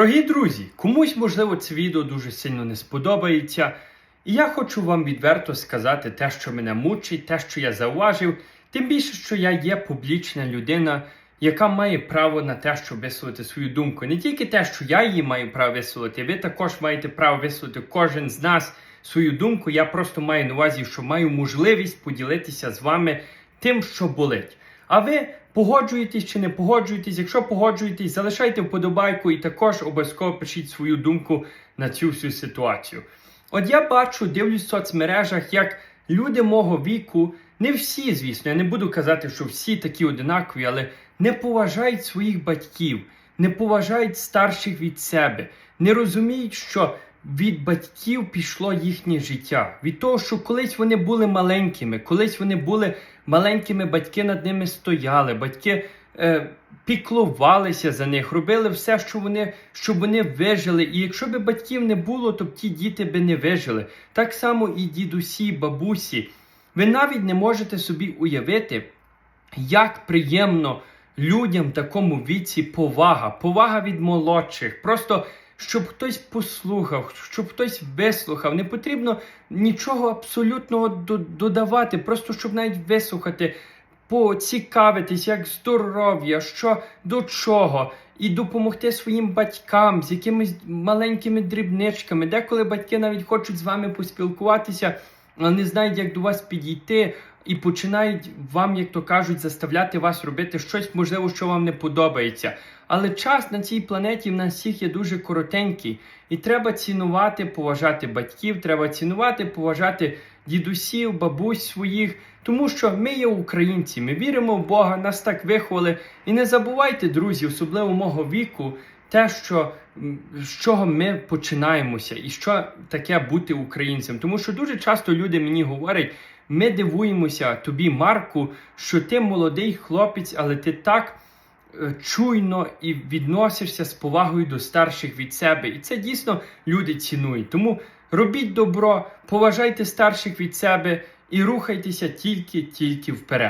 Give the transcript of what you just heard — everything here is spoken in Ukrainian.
Дорогі друзі, комусь, можливо, це відео дуже сильно не сподобається. І я хочу вам відверто сказати те, що мене мучить, те, що я зауважив, тим більше, що я є публічна людина, яка має право на те, щоб висловити свою думку. Не тільки те, що я її маю право висловити, ви також маєте право висловити кожен з нас свою думку. Я просто маю на увазі, що маю можливість поділитися з вами тим, що болить. А ви погоджуєтесь чи не погоджуєтесь? Якщо погоджуєтесь, залишайте вподобайку і також обов'язково пишіть свою думку на цю всю ситуацію. От я бачу, дивлюсь в соцмережах, як люди мого віку, не всі, звісно, я не буду казати, що всі такі одинакові, але не поважають своїх батьків, не поважають старших від себе, не розуміють, що від батьків пішло їхнє життя. Від того, що колись вони були маленькими, колись вони були маленькими, батьки над ними стояли, батьки е, піклувалися за них, робили все, що вони, щоб вони вижили. І якщо б батьків не було, то б ті діти би не вижили. Так само і дідусі, бабусі. Ви навіть не можете собі уявити, як приємно людям в такому віці повага, повага від молодших. Просто щоб хтось послухав, щоб хтось вислухав. Не потрібно нічого абсолютного додавати, просто щоб навіть вислухати, поцікавитись, як здоров'я, що до чого, і допомогти своїм батькам з якимись маленькими дрібничками. Деколи батьки навіть хочуть з вами поспілкуватися, але не знають, як до вас підійти. І починають вам, як то кажуть, заставляти вас робити щось, можливо, що вам не подобається. Але час на цій планеті в нас всіх є дуже коротенький, і треба цінувати, поважати батьків, треба цінувати, поважати дідусів, бабусь своїх, тому що ми є українці, ми віримо в Бога, нас так виховали. І не забувайте, друзі, особливо мого віку, те, що з чого ми починаємося, і що таке бути українцем. Тому що дуже часто люди мені говорять. Ми дивуємося тобі, Марку, що ти молодий хлопець, але ти так е, чуйно і відносишся з повагою до старших від себе. І це дійсно люди цінують. Тому робіть добро, поважайте старших від себе і рухайтеся тільки-тільки вперед.